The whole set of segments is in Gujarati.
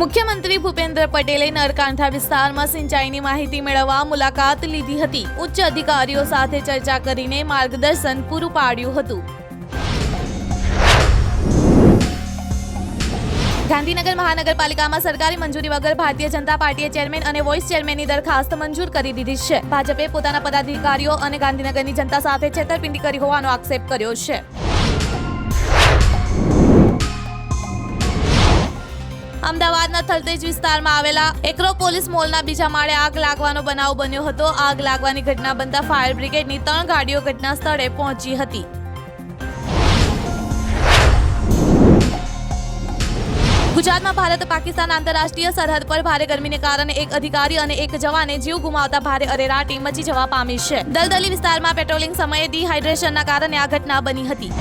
મુખ્યમંત્રી ભૂપેન્દ્ર પટેલે નરકાંઠા વિસ્તારમાં સિંચાઈની માહિતી મેળવવા મુલાકાત લીધી હતી. ઉચ્ચ અધિકારીઓ સાથે ચર્ચા કરીને માર્ગદર્શન પૂરું પાડ્યું હતું. ગાંધીનગર મહાનગરપાલિકામાં સરકારી મંજૂરી વગર ભારતીય જનતા પાર્ટીએ ચેરમેન અને વોઇસ ચેરમેનની દરખાસ્ત મંજૂર કરી દીધી છે. ભાજપે પોતાના પદાધિકારીઓ અને ગાંધીનગરની જનતા સાથે છેતરપિંડી કરી હોવાનો આક્ષેપ કર્યો છે. અમદાવાદના થલતેજ વિસ્તારમાં આવેલા એક્રોપોલિસ મોલના બીજા માળે આગ લાગવાનો બનાવ બન્યો હતો. આગ લાગવાની ઘટના બનતા ફાયર બ્રિગેડની ત્રણ ગાડીઓ ઘટના સ્થળે પહોંચી હતી. ગુજરાતમાં ભારત પાકિસ્તાન આંતરરાષ્ટ્રીય સરહદ પર ભારે ગરમીને કારણે એક અધિકારી અને એક જવાને જીવ ગુમાવતા ભારે અરેરાટી મચી જવા પામી છે. દલદલી વિસ્તારમાં પેટ્રોલિંગ સમયે ડિહાઇડ્રેશનના કારણે આ ઘટના બની હતી.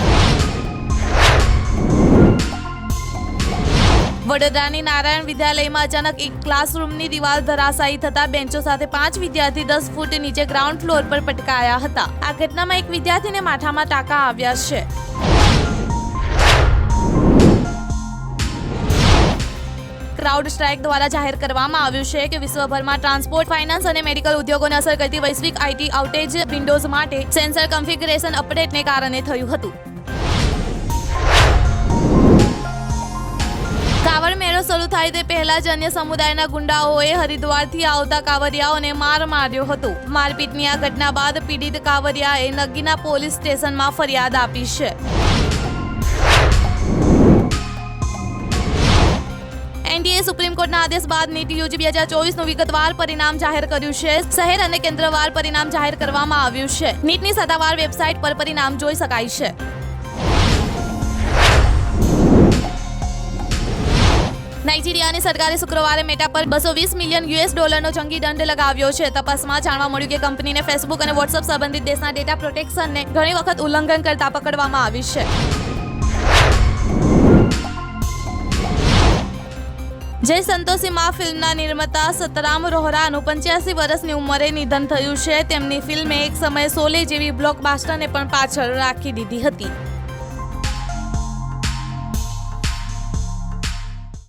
વડોદરાની નારાયણ વિદ્યાલયમાં અચાનક એક ક્લાસરૂમની દિવાલ ધરાશાયી થતા બેન્ચો સાથે પાંચ વિદ્યાર્થી દસ ફૂટ નીચે ગ્રાઉન્ડ ફ્લોર પર પટકાયા હતા. આ ઘટનામાં એક વિદ્યાર્થીને માથામાં ટાંકા આવ્યા છે. ક્રાઉડ સ્ટ્રાઇક દ્વારા જાહેર કરવામાં આવ્યું છે કે વિશ્વભરમાં ટ્રાન્સપોર્ટ, ફાઇનાન્સ અને મેડિકલ ઉદ્યોગોને અસર કરતી વૈશ્વિક આઈટી આઉટેજ વિન્ડોઝ માટે સેન્સર કન્ફિગરેશન અપડેટને કારણે થયું હતું. શરૂ થાય તે પહેલા જ અન્ય સમુદાયના ગુંડાઓએ હરિદ્વારથી આવતા કાવરિયાઓને માર માર્યો હતો. મારપીટની આ ઘટના બાદ પીડિત કાવરિયાએ નગીના પોલીસ સ્ટેશનમાં ફરિયાદ આપી છે. એનડીએ સુપ્રીમ કોર્ટના આદેશ બાદ નીતિ યોજી બે હજાર ચોવીસનું વિગતવાર પરિણામ જાહેર કર્યું છે. શહેર અને કેન્દ્રવાર પરિણામ જાહેર કરવામાં આવ્યું છે. નીટની સત્તાવાર વેબસાઇટ પર પરિણામ જોઈ શકાય છે. નાઇજીરિયાની સરકારે શુક્રવારે મેટા પર બસો વીસ મિલિયન યુએસ ડોલરનો જંગી દંડ લગાવ્યો છે. તપાસમાં જાણવા મળ્યું કે કંપનીને ફેસબુક અને વોટ્સઅપ સંબંધિત દેશના ડેટા પ્રોટેક્શનને ઘણી વખત ઉલ્લંઘન કરતા પકડવામાં આવી છે. જય સંતોષી મા ફિલ્મના નિર્માતા સતરામ રોહરાનું પંચ્યાસી વર્ષની ઉંમરે નિધન થયું છે. તેમની ફિલ્મે એક સમયે સોલે જેવી બ્લોકબાસ્ટરને પણ પાછળ રાખી દીધી હતી.